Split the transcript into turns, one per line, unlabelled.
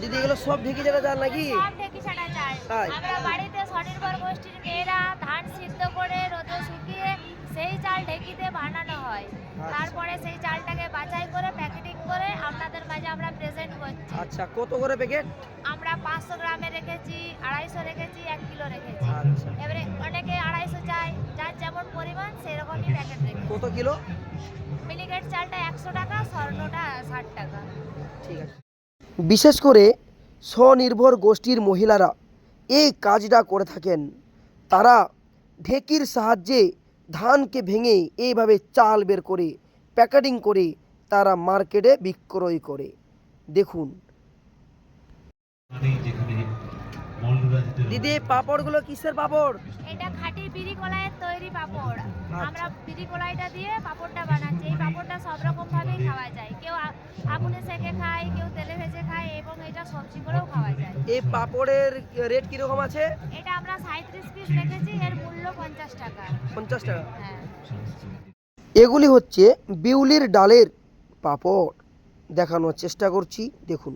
দিদি এগুলো সব ঢেকে যাবে চাল নাকি?
সব ঢেকি ছাড়া চাল? আমরা বাড়িতে স্বনির্ভর গোষ্ঠীর মেয়েরা ধান সিদ্ধ করে রোদে শুকিয়ে সেই চাল ঢেকিতে বানানো হয়। তারপরে সেই চালটাকে বাছাই করে প্যাকেটিং করে আপনাদের মাঝে আমরা প্রেজেন্ট করছি।
আচ্ছা কত করে প্যাকেট?
আমরা পাঁচশো গ্রামে রেখেছি আড়াইশো রেখেছি এক কিলো রেখেছি।
আচ্ছা।
এবারে অনেকে আড়াইশো চায় যার যেমন পরিমাণ সেরকমই প্যাকেট রেখেছি।
কত কিলো?
মিনিকেট চালটা একশো টাকা স্বর্ণটা ষাট টাকা।
ঠিক আছে। বিশেষ করে স্বনির্ভর গোষ্ঠীর মহিলারা এই কাজটা করে থাকেন। তারা ঢেকির সাহায্যে ধানকে ভেঙে এইভাবে চাল বের করে প্যাকেটিং করে তারা মার্কেটে বিক্রয় করে। দেখুন। দিদি পাঁপড়গুলো কিসের পাঁপড়?
এটা খাঁটি বিড়ি কলাইয়ের তৈরি পাপড়।
আচ্ছা।
আমরা বিড়ি কলাইটা দিয়ে পাপড়টা বানাচ্ছি। এই পাপড়টা সব রকম ভাবেই খাওয়া যায়। আগুনে সেকে খায় কেউ তেলে ভেজে খায় এবং এটা সবজি করেও খাওয়া যায়।
এই পাপড়ের রেট কীরকম আছে?
এটা আমরা সাঁত্রিশ পিস রেখেছি এর মূল্য পঞ্চাশ টাকা।
পঞ্চাশ টাকা।
হ্যাঁ।
এগুলি হচ্ছে বিউলির ডালের পাপড়। দেখানোর চেষ্টা করছি দেখুন।